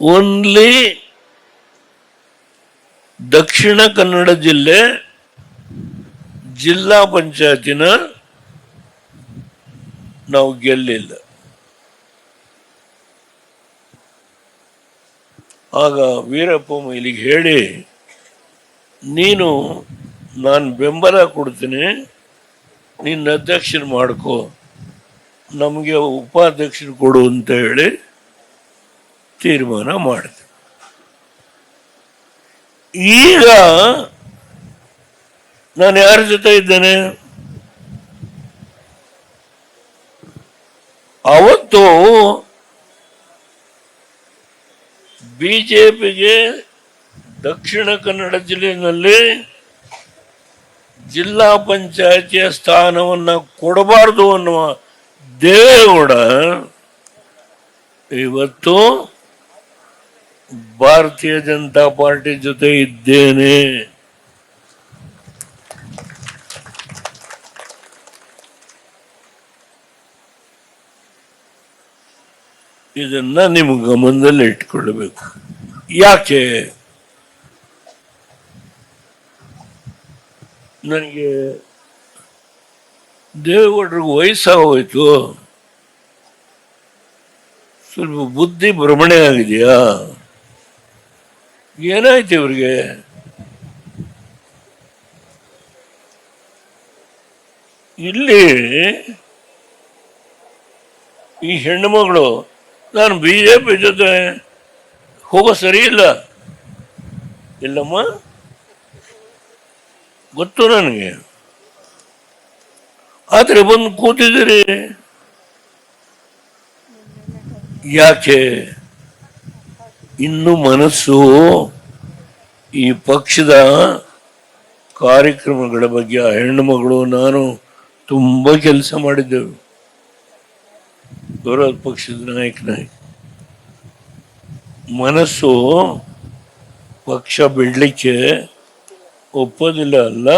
Only Dakshina Kannada ಜಿಲ್ಲೆ ಜಿಲ್ಲಾ ಪಂಚಾಯತಿನ ನಾವು ಗೆಲ್ಲಿಲ್ಲ. ಆಗ ವೀರಪ್ಪ ಮೈಲಿಗೆ ಹೇಳಿ, ನೀನು, ನಾನು ಬೆಂಬಲ ಕೊಡ್ತೀನಿ, ನಿನ್ನ ಅಧ್ಯಕ್ಷರು ಮಾಡ್ಕೋ, ನಮಗೆ ಉಪಾಧ್ಯಕ್ಷರು ಕೊಡು ಅಂತ ಹೇಳಿ ತೀರ್ಮಾನ ಮಾಡಿದೆ. ಈಗ ನಾನು ಯಾರ ಜೊತೆ ಇದ್ದೇನೆ? ಅವತ್ತು ಬಿಜೆಪಿಗೆ ದಕ್ಷಿಣ ಕನ್ನಡ ಜಿಲ್ಲೆಯಲ್ಲಿ ಜಿಲ್ಲಾ ಪಂಚಾಯತಿಯ ಸ್ಥಾನವನ್ನ ಕೊಡಬಾರದು ಅನ್ನುವ ದೇವೇಗೌಡ ಇವತ್ತು ಭಾರತೀಯ ಜನತಾ ಪಾರ್ಟಿ ಜೊತೆ ಇದ್ದೇನೆ. ಇದನ್ನ ನಿಮ್ಮ ಗಮನದಲ್ಲಿ ಇಟ್ಕೊಳ್ಬೇಕು. ಯಾಕೆ? ನನಗೆ ದೇವೇಗೌಡರಿಗೆ ವಯಸ್ಸಾಗೋಯ್ತು. ಸ್ವಲ್ಪ ಬುದ್ಧಿ ಭ್ರಮಣೆ ಆಗಿದೆಯಾ? ಏನಾಯ್ತು ಇವ್ರಿಗೆ? ಇಲ್ಲಿ ಈ ಹೆಣ್ಣು ಮಗಳು, ನಾನು ಬಿ ಜೆ ಪಿ ಜೊತೆ ಹೋಗೋ ಸರಿ ಇಲ್ಲ. ಇಲ್ಲಮ್ಮ. ಗೊತ್ತು ನನಗೆ. ಆದ್ರೆ ಬಂದು ಕೂತಿದ್ದೀರಿ. ಯಾಕೆ? ಇನ್ನು ಮನಸ್ಸು ಈ ಪಕ್ಷದ ಕಾರ್ಯಕ್ರಮಗಳ ಬಗ್ಗೆ, ಆ ಹೆಣ್ಣು ಮಗಳು ನಾನು ತುಂಬ ಕೆಲಸ ಮಾಡಿದ್ದೆವು. ವಿರೋಧ ಪಕ್ಷದ ನಾಯಕನಾಗಿ. ಮನಸ್ಸು ಪಕ್ಷ ಬಿಡಲಿಕ್ಕೆ ಒಪ್ಪೋದಿಲ್ಲ, ಅಲ್ಲ?